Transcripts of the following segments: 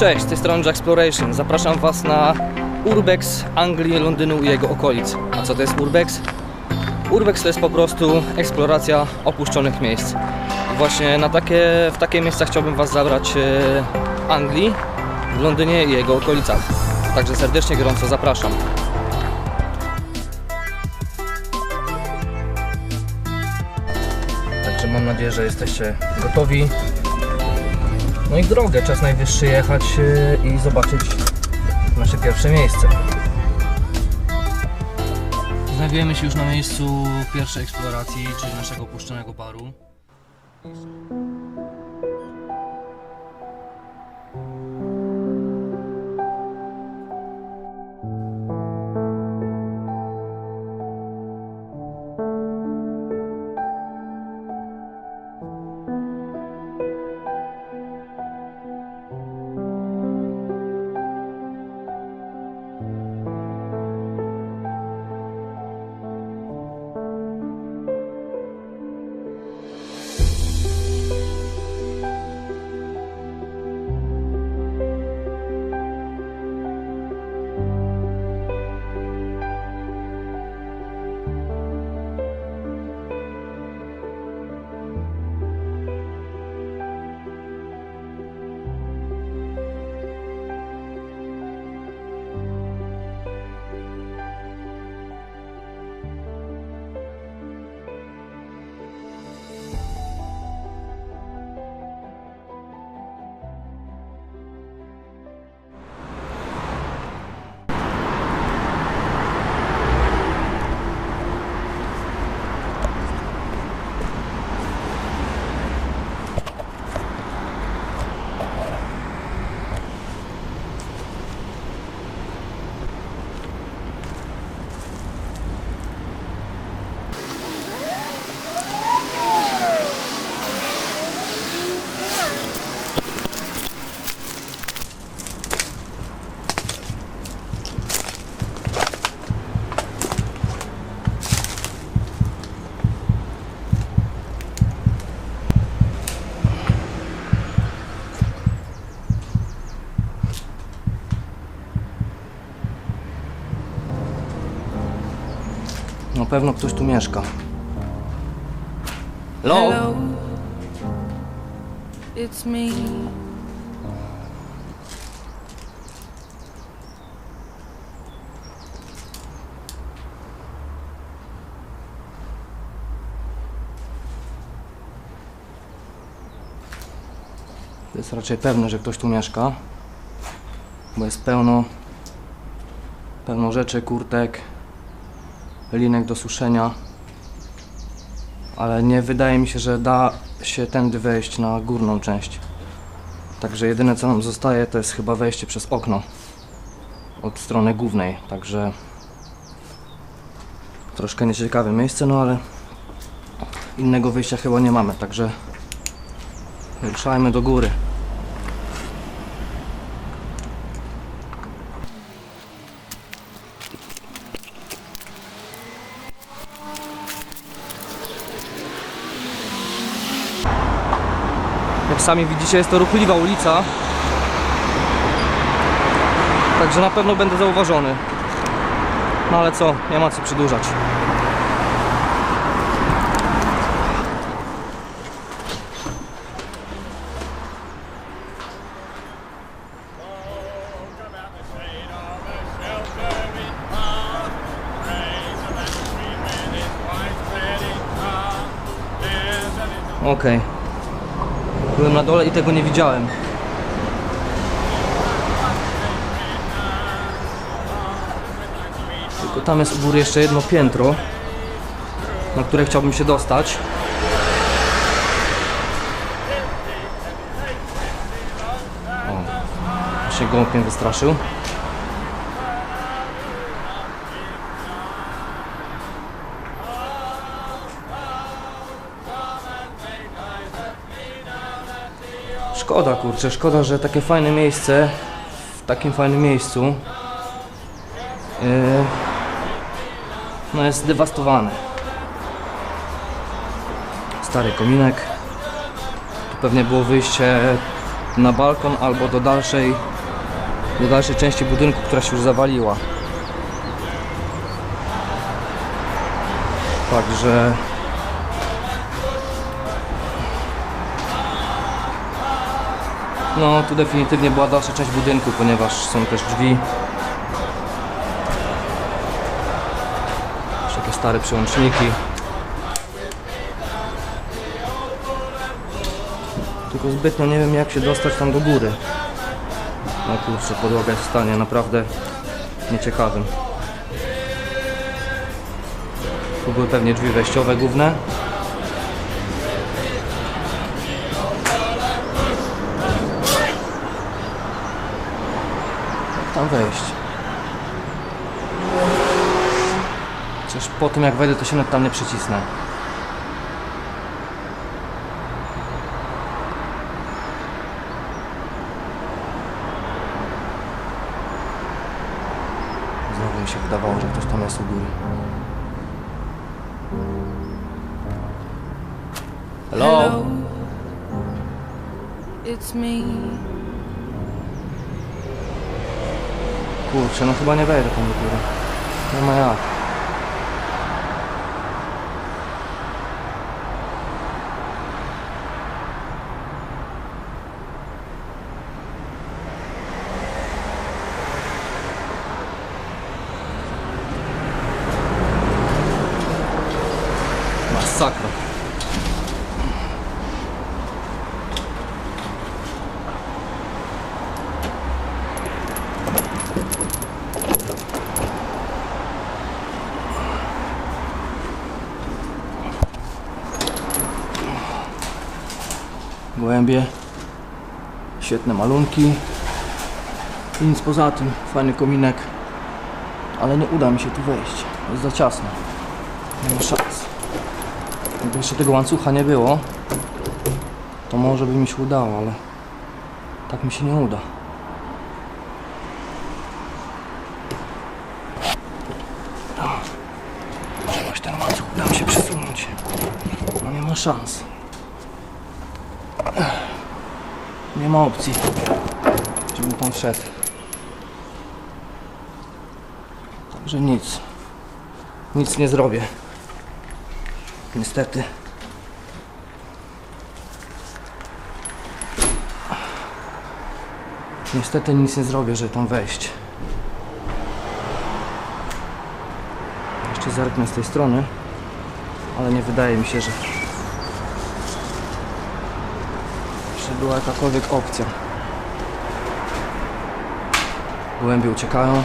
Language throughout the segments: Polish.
Cześć, z tej strony Exploration. Zapraszam Was na Urbex Anglii, Londynu i jego okolic. A co to jest Urbex? Urbex to jest po prostu eksploracja opuszczonych miejsc. I właśnie na takie, w takie miejsca chciałbym Was zabrać e, Anglii, w Londynie i jego okolicach. Także serdecznie, gorąco zapraszam. Także mam nadzieję, że jesteście gotowi. No i drogę, czas najwyższy jechać e, i zobaczyć nasze pierwsze miejsce. Znajdujemy się już na miejscu pierwszej eksploracji, czyli naszego opuszczonego baru. Na pewno ktoś tu mieszka. Hello? Hello, it's me. To jest raczej pewne, że ktoś tu mieszka. Bo jest pełno, pełno rzeczy, kurtek, linek do suszenia. Ale nie wydaje mi się, że da się tędy wejść na górną część. Także jedyne co nam zostaje to jest chyba wejście przez okno od strony głównej. Także troszkę nieciekawe miejsce, no ale innego wyjścia chyba nie mamy. Także ruszajmy do góry. Sami widzicie, jest to ruchliwa ulica. Także na pewno będę zauważony. No ale co, nie ma co przedłużać. Okej. Byłem na dole i tego nie widziałem. Tylko tam jest u góry jeszcze jedno piętro, na które chciałbym się dostać. O, się mnie wystraszył. Szkoda kurczę, szkoda, że takie fajne miejsce w takim fajnym miejscu yy, no jest zdewastowane. Stary kominek. Tu pewnie było wyjście na balkon albo do dalszej do dalszej części budynku, która się już zawaliła. Także no tu definitywnie była dalsza część budynku, ponieważ są też drzwi. Jeszcze takie stare przełączniki. Tylko zbytnio nie wiem jak się dostać tam do góry. No kurczę, podłoga jest w stanie naprawdę nieciekawym. Tu były pewnie drzwi wejściowe główne. Tam wejść? Chociaż po tym jak wejdę to się tam nie przycisnę. Znowu mi się wydawało, że ktoś tam jest u góry. Hello? It's me. Kurczę, no chyba nie wejdę do góry. Nie ma jak. Masakra. Gołębie. Świetne malunki. I nic poza tym. Fajny kominek. Ale nie uda mi się tu wejść. Jest za ciasno. Nie ma szans. Gdyby jeszcze tego łańcucha nie było, to może by mi się udało, ale tak mi się nie uda. Może jakoś ten łańcuch uda mi się przesunąć. No nie ma szans. Nie ma opcji, żebym tam wszedł. Także nic. Nic nie zrobię. Niestety. Niestety nic nie zrobię, żeby tam wejść. Jeszcze zerknę z tej strony, ale nie wydaje mi się, że że była jakakolwiek opcja. Gołębie uciekają.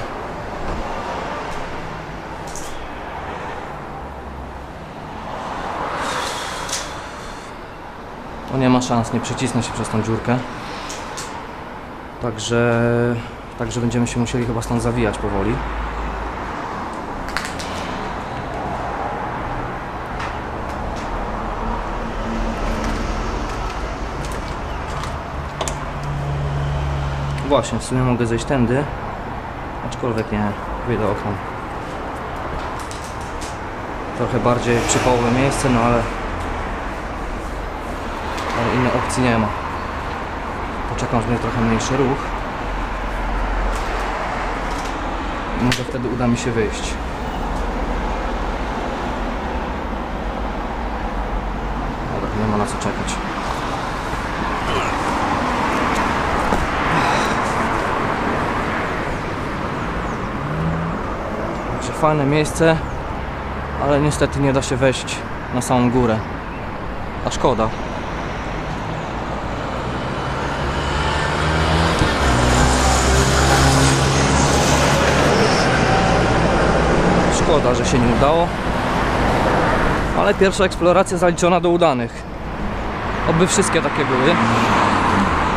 To nie ma szans, nie przycisnę się przez tą dziurkę. Także, także będziemy się musieli chyba stąd zawijać powoli. Właśnie, w sumie mogę zejść tędy, aczkolwiek nie, wyjdę oknem. Trochę bardziej przypałowe miejsce, no ale, ale innej opcji nie ma. Poczekam, aż będzie trochę mniejszy ruch. Może wtedy uda mi się wyjść. Dobra, nie ma na co czekać. Fajne miejsce, ale niestety nie da się wejść na samą górę. A szkoda. Szkoda, że się nie udało. Ale pierwsza eksploracja zaliczona do udanych. Oby wszystkie takie były.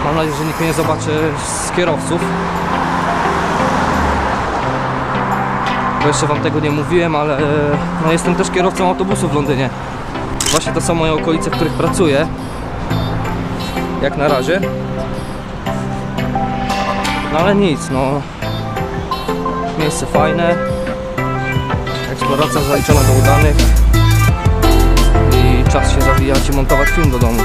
Mam nadzieję, że nikt nie zobaczy z kierowców. Bo jeszcze wam tego nie mówiłem, ale e, no jestem też kierowcą autobusu w Londynie. Właśnie to są moje okolice, w których pracuję. Jak na razie. No ale nic, no. Miejsce fajne. Eksploracja zaliczona do udanych. I czas się zawijać i montować film do domu.